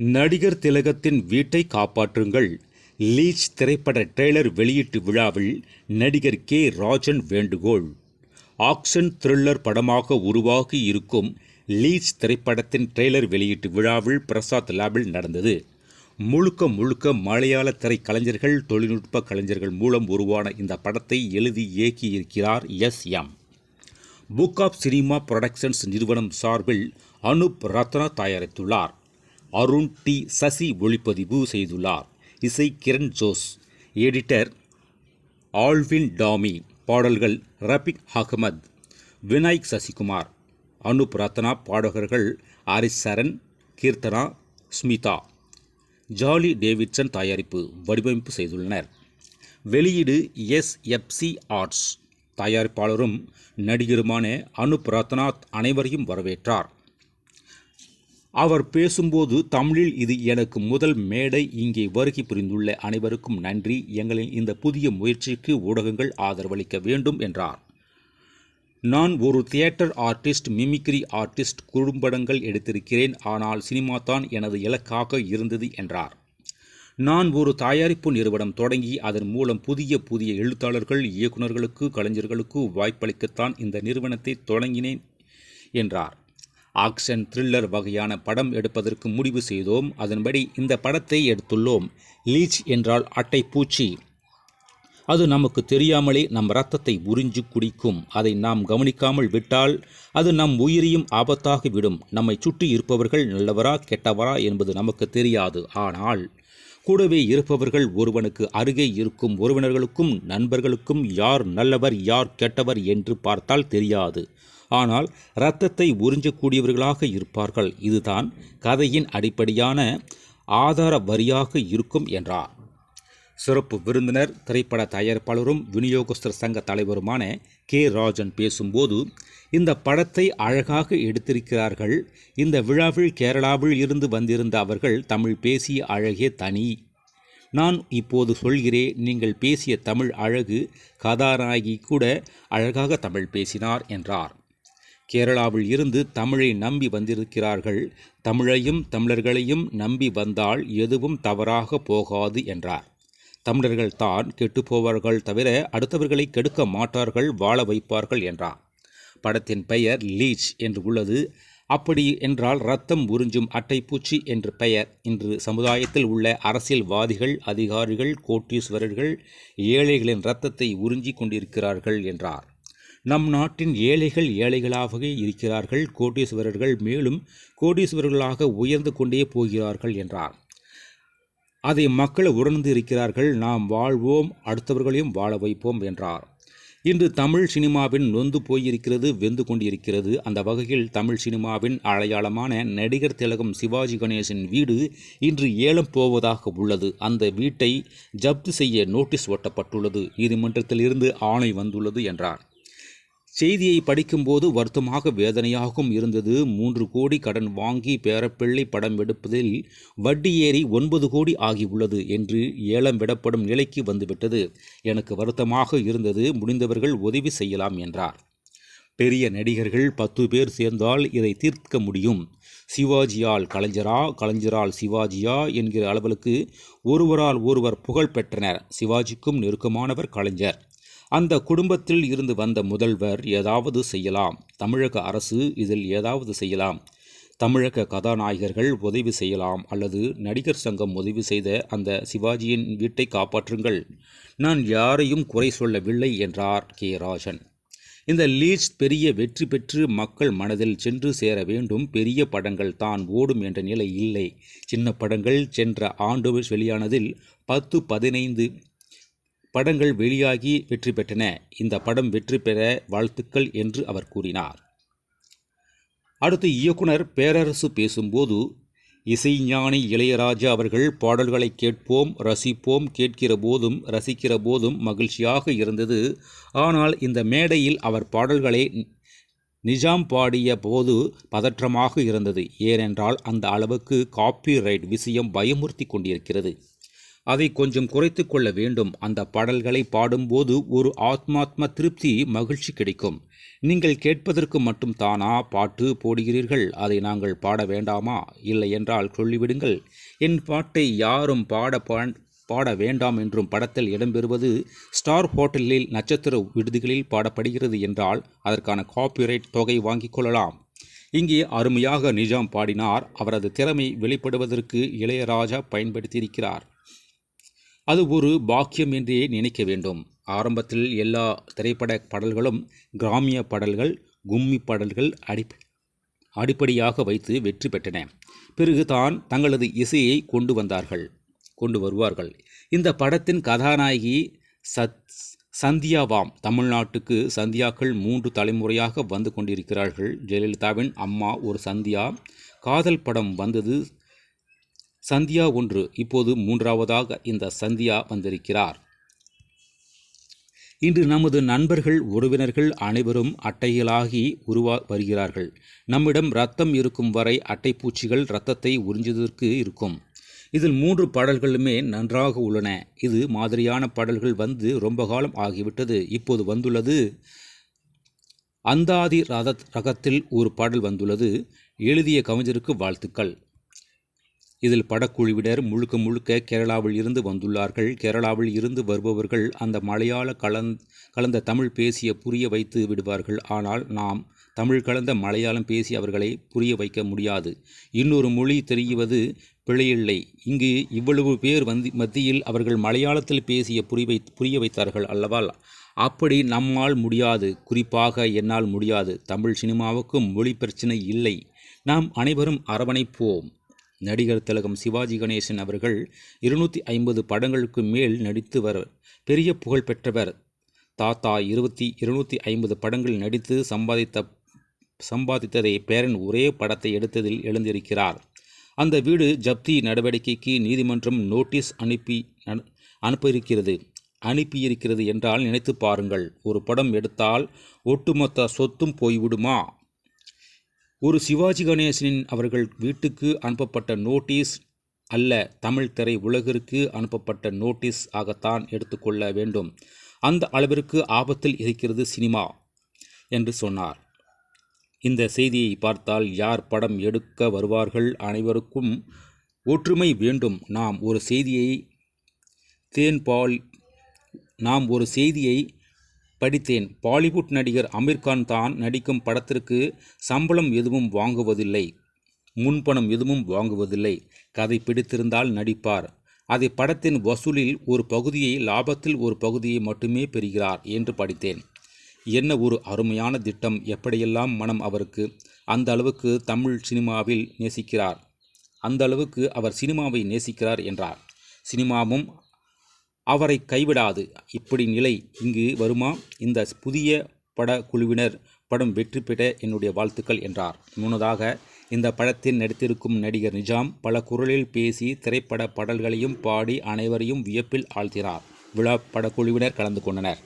நடிகர் திலகத்தின் வீட்டை காப்பாற்றுங்கள் லீச் திரைப்பட ட்ரெய்லர் வெளியீட்டு விழாவில் நடிகர் கே. ராஜன் வேண்டுகோள். ஆக்ஷன் த்ரில்லர் படமாக உருவாகி இருக்கும் லீச் திரைப்படத்தின் ட்ரெய்லர் வெளியீட்டு விழாவில் பிரசாத் லேபில் நடந்தது. முழுக்க முழுக்க மலையாள திரைக்கலைஞர்கள் தொழில்நுட்ப கலைஞர்கள் மூலம் உருவான இந்த படத்தை எழுதி இயக்கியிருக்கிறார் S. M. Book of cinema productions நிறுவனம் சார்பில் அனுப் ரத்னா தயாரித்துள்ளார். அருண் டி. சசி ஒளிப்பதிவு செய்துள்ளார். இசை கிரண் ஜோஸ். Editor Alvin Tommy. பாடல்கள் ரபிக் அகமத். வினாயக் சசிகுமார். அனுப் ரத்னா பாடகர்கள் ஆரிஸ் சரண் கீர்த்தனா ஸ்மிதா. ஜாலி டேவிட்சன் தயாரிப்பு வடிவமைப்பு செய்துள்ளனர். வெளியீடு எஸ்எஃப்சி ஆர்ட்ஸ். தயாரிப்பாளரும் நடிகருமான அனுப் ரத்னாத் அனைவரையும் வரவேற்றார். அவர் பேசும்போது தமிழில் இது எனக்கு முதல் மேடை இங்கே வருகை புரிந்துள்ள அனைவருக்கும் நன்றி. எங்களின் இந்த புதிய முயற்சிக்கு ஊடகங்கள் ஆதரவளிக்க வேண்டும் என்றார். நான் ஒரு தியேட்டர் ஆர்டிஸ்ட் மிமிக்ரி ஆர்டிஸ்ட் குறும்படங்கள் எடுத்திருக்கிறேன். ஆனால் சினிமா தான் எனது இலக்காக இருந்தது என்றார். நான் ஒரு தயாரிப்பு நிறுவனம் தொடங்கி அதன் மூலம் புதிய புதிய எழுத்தாளர்கள் இயக்குநர்களுக்கு கலைஞர்களுக்கு வாய்ப்பளிக்கத்தான் இந்த நிறுவனத்தை தொடங்கினேன் என்றார். ஆக்ஷன் த்ரில்லர் வகையான படம் எடுப்பதற்கு முடிவு செய்தோம். அதன்படி இந்த படத்தை எடுத்துள்ளோம். லீச் என்றால் அட்டை பூச்சி. அது நமக்கு தெரியாமலே நம் ரத்தத்தை உறிஞ்சு குடிக்கும். அதை நாம் கவனிக்காமல் விட்டால் அது நம் உயிரையும் ஆபத்தாகிவிடும் நம்மை சுற்றி இருப்பவர்கள் நல்லவரா கெட்டவரா என்பது நமக்கு தெரியாது. ஆனால் கூடவே இருப்பவர்கள் ஒருவனுக்கு அருகே இருக்கும் உறவினர்களுக்கும் நண்பர்களுக்கும் யார் நல்லவர் யார் கெட்டவர் என்று பார்த்தால் தெரியாது. ஆனால் இரத்தத்தை உறிஞ்சக்கூடியவர்களாக இருப்பார்கள். இதுதான் கதையின் அடிப்படையான ஆதார வரியாக இருக்கும் என்றார். சிறப்பு விருந்தினர் திரைப்பட தயாரிப்பாளரும் விநியோகஸ்தர் சங்க தலைவருமான கே. ராஜன் பேசும்போது இந்த படத்தை அழகாக எடுத்திருக்கிறார்கள். இந்த விழாவில் கேரளாவில் இருந்து வந்திருந்த அவர்கள் தமிழ் பேசிய அழகே தனி. நான் இப்போது சொல்கிறேன் நீங்கள் பேசிய தமிழ் அழகு கதாநாயகி கூட அழகாக தமிழ் பேசினார் என்றார். கேரளாவில் இருந்து தமிழை நம்பி வந்திருக்கிறார்கள். தமிழையும் தமிழர்களையும் நம்பி வந்தால் எதுவும் தவறாக போகாது என்றார். தமிழர்கள் தான் கெட்டுப்போவார்கள் தவிர அடுத்தவர்களை கெடுக்க மாட்டார்கள் வாழ வைப்பார்கள் என்றார். படத்தின் பெயர் லீச் என்று உள்ளது. அப்படி என்றால் ரத்தம் உறிஞ்சும் அட்டைப்பூச்சி என்று பெயர். இன்று சமுதாயத்தில் உள்ள அரசியல்வாதிகள் அதிகாரிகள் கோட்டீஸ்வரர்கள் ஏழைகளின் இரத்தத்தை உறிஞ்சிக் கொண்டிருக்கிறார்கள் என்றார். நம் நாட்டின் ஏழைகள் ஏழைகளாகவே இருக்கிறார்கள் கோடீஸ்வரர்கள் மேலும் கோடீஸ்வரர்களாக உயர்ந்து கொண்டே போகிறார்கள் என்றார். அதை மக்கள் உணர்ந்து இருக்கிறார்கள் நாம் வாழ்வோம் அடுத்தவர்களையும் வாழ வைப்போம் என்றார். இன்று தமிழ் சினிமாவின் நொந்து போயிருக்கிறது வெந்து கொண்டிருக்கிறது. அந்த வகையில் தமிழ் சினிமாவின் அடையாளமான நடிகர் திலகம் சிவாஜி கணேசன் வீடு இன்று ஏலம் போவதாக உள்ளது. அந்த வீட்டை ஜப்து செய்ய நோட்டீஸ் ஒட்டப்பட்டுள்ளது. நீதிமன்றத்தில் இருந்து ஆணை வந்துள்ளது என்றார். செய்தியை படிக்கும்போது வருத்தமாக வேதனையாகவும் இருந்தது. மூன்று கோடி கடன் வாங்கி பேரப்பிள்ளை படம் எடுப்பதில் வட்டி ஏறி ஒன்பது கோடி ஆகியுள்ளது என்று ஏலம் விடப்படும் நிலைக்கு வந்துவிட்டது. எனக்கு வருத்தமாக இருந்தது. முடிந்தவர்கள் உதவி செய்யலாம் என்றார். பெரிய நடிகர்கள் பத்து பேர் சேர்ந்தால் இதை தீர்க்க முடியும். சிவாஜியால் கலைஞரா? கலைஞரால் சிவாஜியா என்கிற அளவுக்கு ஒருவரால் ஒருவர் புகழ் பெற்றனர். சிவாஜிக்கும் நெருக்கமானவர் கலைஞர். அந்த குடும்பத்தில் இருந்து வந்த முதல்வர் ஏதாவது செய்யலாம். தமிழக அரசு இதில் ஏதாவது செய்யலாம். தமிழக கதாநாயகர்கள் உதவி செய்யலாம் அல்லது நடிகர் சங்கம் உதவி செய்த அந்த சிவாஜியின் வீட்டை காப்பாற்றுங்கள். நான் யாரையும் குறை சொல்லவில்லை என்றார் கே. ராஜன். இந்த லீச் பெரிய வெற்றி பெற்று மக்கள் மனதில் சென்று சேர வேண்டும். பெரிய படங்கள் தான் ஓடும் என்ற நிலை இல்லை. சின்ன படங்கள் சென்ற ஆண்டு வெளியானதில் பத்து பதினைந்து படங்கள் வெளியாகி வெற்றி பெற்றன. இந்த படம் வெற்றி பெற வாழ்த்துக்கள் என்று அவர் கூறினார். அடுத்து இயக்குனர் பேரரசு பேசும்போது இசைஞானி இளையராஜா அவர்கள் பாடல்களை கேட்போம் ரசிப்போம் கேட்கிற போதும் ரசிக்கிற போதும் மகிழ்ச்சியாக இருந்தது. ஆனால் இந்த மேடையில் அவர் பாடல்களை நிஜாம் பாடிய போது பதற்றமாக இருந்தது. ஏனென்றால் அந்த அளவுக்கு காப்பி ரைட் விஷயம் பயமுறுத்தி கொண்டிருக்கிறது. அதை கொஞ்சம் குறைத்து கொள்ள வேண்டும். அந்த பாடல்களை பாடும்போது ஒரு ஆத்மாத்ம திருப்தி மகிழ்ச்சி கிடைக்கும். நீங்கள் கேட்பதற்கு மட்டும் தானா பாட்டு போடுகிறீர்கள். அதை நாங்கள் பாட வேண்டாமா? இல்லை என்றால் சொல்லிவிடுங்கள். என் பாட்டை யாரும் பாட பா- பாட வேண்டாம் என்றும் படத்தில் இடம்பெறுவது ஸ்டார் ஹோட்டலில் நட்சத்திர விடுதிகளில் பாடப்படுகிறது என்றால் அதற்கான காப்பிரைட் தொகை வாங்கிக் கொள்ளலாம். இங்கே அருமையாக நிஜாம் பாடினார். அவரது திறமை வெளிப்படுவதற்கு இளையராஜா பயன்படுத்தியிருக்கிறார். அது ஒரு பாக்கியம் என்றே நினைக்க வேண்டும். ஆரம்பத்தில் எல்லா திரைப்பட பாடல்களும் கிராமிய பாடல்கள் கும்மி பாடல்கள் அடி அடிப்படையாக வைத்து வெற்றி பெற்றன. பிறகு தான் தங்களது இசையை கொண்டு வந்தார்கள் கொண்டு வருவார்கள். இந்த படத்தின் கதாநாயகி சத் சந்தியாவாம் தமிழ்நாட்டுக்கு சந்தியாக்கள் மூன்று தலைமுறையாக வந்து கொண்டிருக்கிறார்கள். ஜெயலலிதாவின் அம்மா ஒரு சந்தியா. காதல் படம் வந்தது சந்தியா ஒன்று. இப்போது மூன்றாவதாக இந்த சந்தியா வந்திருக்கிறார். இன்று நமது நண்பர்கள் உறவினர்கள் அனைவரும் அட்டைகளாகி உருவா வருகிறார்கள். நம்மிடம் ரத்தம் இருக்கும் வரை அட்டைப்பூச்சிகள் இரத்தத்தை உறிஞ்சதற்கு இருக்கும். இதில் மூன்று பாடல்களுமே நன்றாக உள்ளன. இது மாதிரியான பாடல்கள் வந்து ரொம்ப காலம் ஆகிவிட்டது. இப்போது வந்துள்ளது. அந்தாதி ரத ரகத்தில் ஒரு பாடல் வந்துள்ளது. எழுதிய கவிஞருக்கு வாழ்த்துக்கள். இதில் படக்குழுவினர் முழுக்க முழுக்க கேரளாவில் இருந்து வந்துள்ளார்கள். கேரளாவில் இருந்து வருபவர்கள் அந்த மலையாள கலந் கலந்த தமிழ் பேசிய புரிய வைத்து விடுவார்கள். ஆனால் நாம் தமிழ் கலந்த மலையாளம் பேசி அவர்களை புரிய வைக்க முடியாது. இன்னொரு மொழி தெரிவது பிழையில்லை. இங்கு இவ்வளவு பேர் வந்து மத்தியில் அவர்கள் மலையாளத்தில் பேசிய புரிய வை புரிய வைத்தார்கள் அல்லவா? அப்படி நம்மால் முடியாது. குறிப்பாக என்னால் முடியாது. தமிழ் சினிமாவுக்கும் மொழி பிரச்சனை இல்லை. நாம் அனைவரும் அரவணைப்போம். நடிகர் திலகம் சிவாஜி கணேசன் அவர்கள் இருநூற்றி ஐம்பது படங்களுக்கு மேல் நடித்து வர பெரிய புகழ் பெற்றவர். தாத்தா இருபத்தி இருநூற்றி ஐம்பது படங்கள் நடித்து சம்பாதித்த சம்பாதித்ததை பேரன் ஒரே படத்தை எடுத்ததில் எழுந்திருக்கிறார். அந்த வீடு ஜப்தி நடவடிக்கைக்கு நீதிமன்றம் நோட்டீஸ் அனுப்பி அனுப்பியிருக்கிறது. அனுப்பியிருக்கிறது என்றால் நினைத்து பாருங்கள். ஒரு படம் எடுத்தால் ஒட்டுமொத்த சொத்தும் போய்விடுமா? ஒரு சிவாஜி கணேசனின் அவர்கள் வீட்டுக்கு அனுப்பப்பட்ட நோட்டீஸ் அல்ல தமிழ் திரை உலகிற்கு அனுப்பப்பட்ட நோட்டீஸ் ஆகத்தான் எடுத்துக்கொள்ள வேண்டும். அந்த அளவிற்கு ஆபத்தில் இருக்கிறது சினிமா என்று சொன்னார். இந்த செய்தியை பார்த்தால் யார் படம் எடுக்க வருவார்கள் அனைவருக்கும் ஒற்றுமை வேண்டும். நாம் ஒரு செய்தியை தேன்பால் நாம் ஒரு செய்தியை படித்தேன். பாலிவுட் நடிகர் அமீர்கான் தான் நடிக்கும் படத்திற்கு சம்பளம் எதுவும் வாங்குவதில்லை. முன்பணம் எதுவும் வாங்குவதில்லை. கதை பிடித்திருந்தால் நடிப்பார். அதை படத்தின் வசூலில் ஒரு பகுதியை லாபத்தில் ஒரு பகுதியை மட்டுமே பெறுகிறார் என்று படித்தேன். என்ன ஒரு அருமையான திட்டம். எப்படியெல்லாம் மனம் அவருக்கு அந்த அளவுக்கு தமிழ் சினிமாவில் நேசிக்கிறார். அந்த அளவுக்கு அவர் சினிமாவை நேசிக்கிறார் என்றார். சினிமாவும் அவரை கைவிடாது. இப்படி நிலை இங்கு வருமா? இந்த புதிய படக்குழுவினர் படம் வெற்றி பெற என்னுடைய வாழ்த்துக்கள் என்றார். முன்னதாக இந்த படத்தில் நடித்திருக்கும் நடிகர் நிஜாம் பல குரலில் பேசி திரைப்பட பாடல்களையும் பாடி அனைவரையும் வியப்பில் ஆழ்த்தினார். விழா படக்குழுவினர் கலந்து கொண்டனர்.